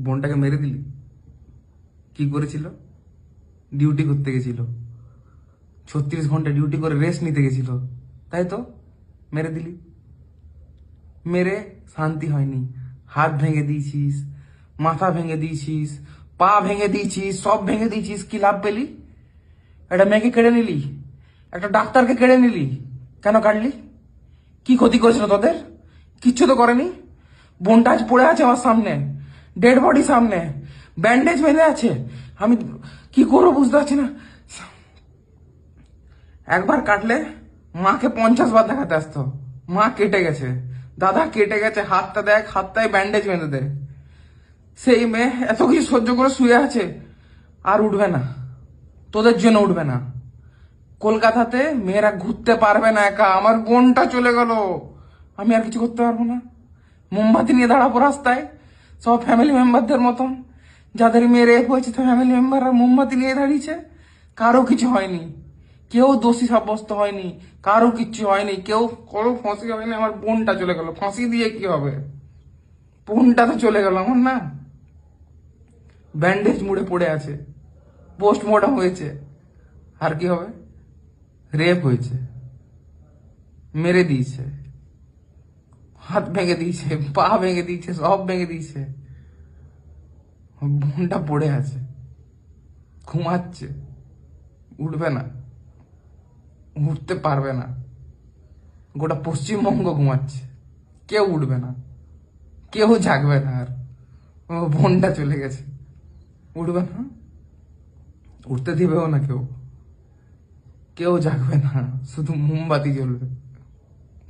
বোনটাকে মেরে দিলি? কি করেছিল? ডিউটি করতে গেছিল। ছত্রিশ ঘণ্টা ডিউটি করে রেস্ট নিতে গেছিল। তাই তো? মেরে দিলি। মেরে শান্তি হয়নি। হাত ভেঙে দিয়েছিস, মাথা ভেঙে দিয়েছিস, পা ভেঙে দিয়েছিস, সব ভেঙে দিয়েছিস। কি লাভ পেলি? একটা মেয়েকে কেড়ে নিলি? একটা ডাক্তারকে কেড়ে নিলি? কেন কাটলি? কি ক্ষতি করেছিল তোদের? কিচ্ছু তো করেনি? বোনটা আজ পড়ে আছে আমার সামনে। ডেড বডি সামনে। ব্যান্ডেজ বেঁধে আছে। আমি কি করব বুঝতে পারছি না। একবার কাটলে মাকে পঞ্চাশ বার দেখাতে আসতো। মা কেটে গেছে। দাদা কেটে গেছে। হাতটা দেখ, হাতটায় ব্যান্ডেজ বেঁধে দে। সেই মেয়ে এত কিছু সহ্য করে শুয়ে আছে। আর উঠবে না। তোদের জন্য উঠবে না। কলকাতাতে মেয়েরা ঘুরতে পারবে না একা। আমার বোনটা চলে গেল। আমি আর কিছু করতে পারব না। মোমবাতি নিয়ে দাঁড়াবো রাস্তায়। সব ফ্যামিলি মেম্বারদের মতন। যাদের মেয়ে রেপ হয়েছে তো ফ্যামিলি মেম্বাররা মোমবাতি নিয়ে দাঁড়িয়েছে। কারও কিছু হয়নি। কেউ দোষী সাব্যস্ত হয়নি। কারও কিচ্ছু হয়নি। কেউ কারও ফাঁসি হয়নি আমার বোনটা চলে গেল। ফাঁসি দিয়ে কি হবে? বোনটা তো চলে গেল আমার না। ব্যান্ডেজ মুড়ে পড়ে আছে। পোস্টমর্টম হয়েছে। আর কি হবে? রেপ হয়েছে। মেরে দিয়েছে। হাত ভেঙে দিয়েছে, পা ভেঙে দিয়েছে, সব ভেঙে দিয়েছে। বোনটা পড়ে আছে, ঘুমাচ্ছে, উঠবে না, উঠতে পারবে না। গোটা পশ্চিমবঙ্গ ঘুমাচ্ছে, কেউ উঠবে না, কেউ জাগবে না আর। বোনটা চলে গেছে, উঠবে না, উঠতে দিবেও না কেউ। কেউ জাগবে না, শুধু মোমবাতি জ্বলবে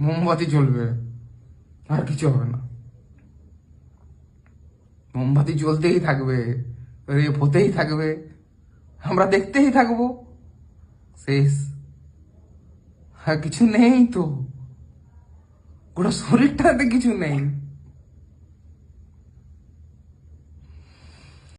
মোমবাতি জ্বলবে। আর কিছু হবে না। মোমবাতি জ্বলতেই থাকবে রেপ হতেই থাকবে, আমরা দেখতেই থাকব। শেষ। আর কিছু নেই তো। গোটা শরীরটাতে কিছু নেই।